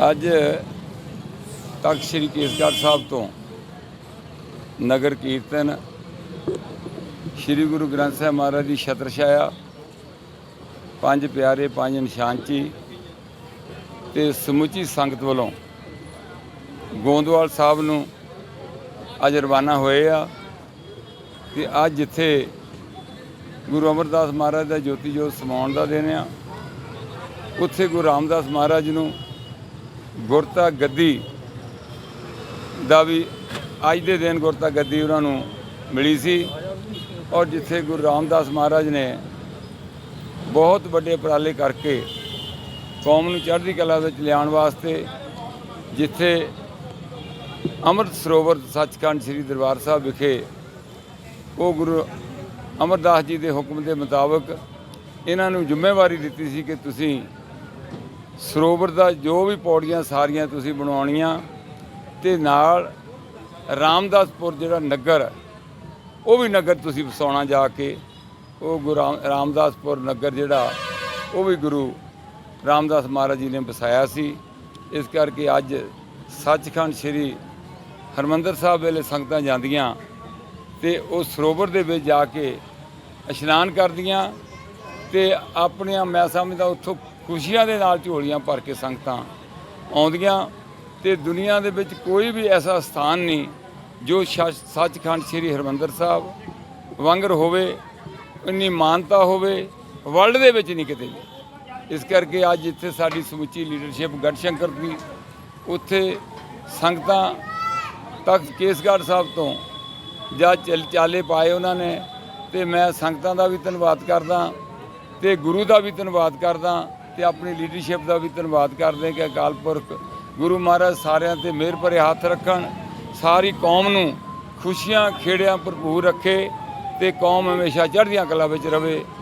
ਅੱਜ ਤਖਤ ਸ੍ਰੀ ਕੇਸਗੜ੍ਹ ਸਾਹਿਬ ਤੋਂ ਨਗਰ ਕੀਰਤਨ ਸ੍ਰੀ ਗੁਰੂ ਗ੍ਰੰਥ ਸਾਹਿਬ ਮਹਾਰਾਜ ਦੀ ਛਤਰ ਛਾਇਆ ਪੰਜ ਪਿਆਰੇ, ਪੰਜ ਨਿਸ਼ਾਨਚੀ ਤੇ ਸਮੁੱਚੀ ਸੰਗਤ ਵੱਲੋਂ ਗੋਂਦਵਾਲ ਸਾਹਿਬ ਨੂੰ ਅੱਜ ਰਵਾਨਾ ਹੋਏ ਆ ਤੇ ਅੱਜ ਜਿੱਥੇ ਗੁਰੂ ਅਮਰਦਾਸ ਮਹਾਰਾਜ ਦਾ ਜੋਤੀ ਜੋਤ ਸਮਾਉਣ ਦਾ ਦਿਨ ਆ, ਉੱਥੇ ਗੁਰੂ ਰਾਮਦਾਸ ਮਹਾਰਾਜ ਨੂੰ ਗੁਰਤਾ ਗੱਦੀ ਦਾ ਵੀ ਅੱਜ ਦੇ ਦਿਨ ਗੁਰਤਾ ਗੱਦੀ ਉਹਨਾਂ ਨੂੰ ਮਿਲੀ ਸੀ। ਔਰ ਜਿੱਥੇ ਗੁਰੂ ਰਾਮਦਾਸ ਮਹਾਰਾਜ ਨੇ ਬਹੁਤ ਵੱਡੇ ਉਪਰਾਲੇ ਕਰਕੇ ਕੌਮ ਨੂੰ ਚੜ੍ਹਦੀ ਕਲਾ ਵਿੱਚ ਲਿਆਉਣ ਵਾਸਤੇ ਜਿੱਥੇ ਅੰਮ੍ਰਿਤ ਸਰੋਵਰ ਸੱਚਖੰਡ ਸ੍ਰੀ ਦਰਬਾਰ ਸਾਹਿਬ ਵਿਖੇ ਉਹ ਗੁਰੂ ਅਮਰਦਾਸ ਜੀ ਦੇ ਹੁਕਮ ਦੇ ਮੁਤਾਬਕ ਇਹਨਾਂ ਨੂੰ ਜ਼ਿੰਮੇਵਾਰੀ ਦਿੱਤੀ ਸੀ ਕਿ ਤੁਸੀਂ ਸਰੋਵਰ ਦਾ ਜੋ ਵੀ ਪੌੜੀਆਂ ਸਾਰੀਆਂ ਤੁਸੀਂ ਬਣਾਉਣੀਆਂ ਤੇ ਨਾਲ ਰਾਮਦਾਸਪੁਰ ਜਿਹੜਾ ਨਗਰ, ਉਹ ਵੀ ਨਗਰ ਤੁਸੀਂ ਵਸਾਉਣਾ ਜਾ ਕੇ, ਉਹ ਗੁਰੂ ਰਾਮਦਾਸਪੁਰ ਨਗਰ ਜਿਹੜਾ, ਉਹ ਵੀ ਗੁਰੂ ਰਾਮਦਾਸ ਮਹਾਰਾਜ ਜੀ ਨੇ ਵਸਾਇਆ ਸੀ। ਇਸ ਕਰਕੇ ਅੱਜ ਸੱਚਖੰਡ ਸ੍ਰੀ ਹਰਮੰਦਰ ਸਾਹਿਬ ਵੇਲੇ ਸੰਗਤਾਂ ਜਾਂਦੀਆਂ ਤੇ ਉਹ ਸਰੋਵਰ ਦੇ ਵਿੱਚ ਜਾ ਕੇ ਇਸ਼ਨਾਨ ਕਰਦੀਆਂ ਤੇ ਆਪਣੀਆਂ ਮੈਂ ਸਮਝਦਾ ਉੱਥੋਂ ਖੁਸ਼ੀਆਂ ਦੇ ਨਾਲ ਝੋਲੀਆਂ ਭਰ ਕੇ ਸੰਗਤਾਂ ਆਉਂਦੀਆਂ ਤੇ ਦੁਨੀਆ ਦੇ ਵਿੱਚ ਕੋਈ ਵੀ ਐਸਾ ਸਥਾਨ ਨਹੀਂ ਜੋ ਸੱਚ- ਸੱਚਖੰਡ ਸ੍ਰੀ ਹਰਮੰਦਰ ਸਾਹਿਬ ਵਾਂਗਰ ਹੋਵੇ, ਇੰਨੀ ਮਾਨਤਾ ਹੋਵੇ ਵਰਲਡ ਦੇ ਵਿੱਚ ਨਹੀਂ ਕਿਤੇ ਇਸ ਕਰਕੇ ਅੱਜ ਇੱਥੇ ਸਾਡੀ ਸਮੁੱਚੀ ਲੀਡਰਸ਼ਿਪ ਗੜਸ਼ੰਕਰ ਦੀ ਉੱਥੇ ਸੰਗਤਾਂ ਤਖਤ ਕੇਸਗੜ੍ਹ ਸਾਹਿਬ ਤੋਂ ਜਾਂ ਚਲ ਚਾਲੇ ਪਾਏ ਉਹਨਾਂ ਨੇ ਤੇ ਮੈਂ ਸੰਗਤਾਂ ਦਾ ਵੀ ਧੰਨਵਾਦ ਕਰਦਾ ਤੇ ਗੁਰੂ ਦਾ ਵੀ ਧੰਨਵਾਦ ਕਰਦਾ ਤੇ ਆਪਣੀ ਲੀਡਰਸ਼ਿਪ ਦਾ ਵੀ ਧੰਨਵਾਦ ਕਰਦੇ ਕਿ ਅਕਾਲ ਪੁਰਖ ਗੁਰੂ ਮਹਾਰਾਜ ਸਾਰਿਆਂ ਤੇ ਮਿਹਰ ਭਰੇ ਹੱਥ ਰੱਖਣ, ਸਾਰੀ ਕੌਮ ਨੂੰ ਖੁਸ਼ੀਆਂ, ਖੇੜਿਆਂ ਭਰਪੂਰ ਰੱਖੇ ਤੇ ਕੌਮ ਹਮੇਸ਼ਾ ਚੜ੍ਹਦੀਆਂ ਕਲਾ ਵਿੱਚ ਰਵੇ।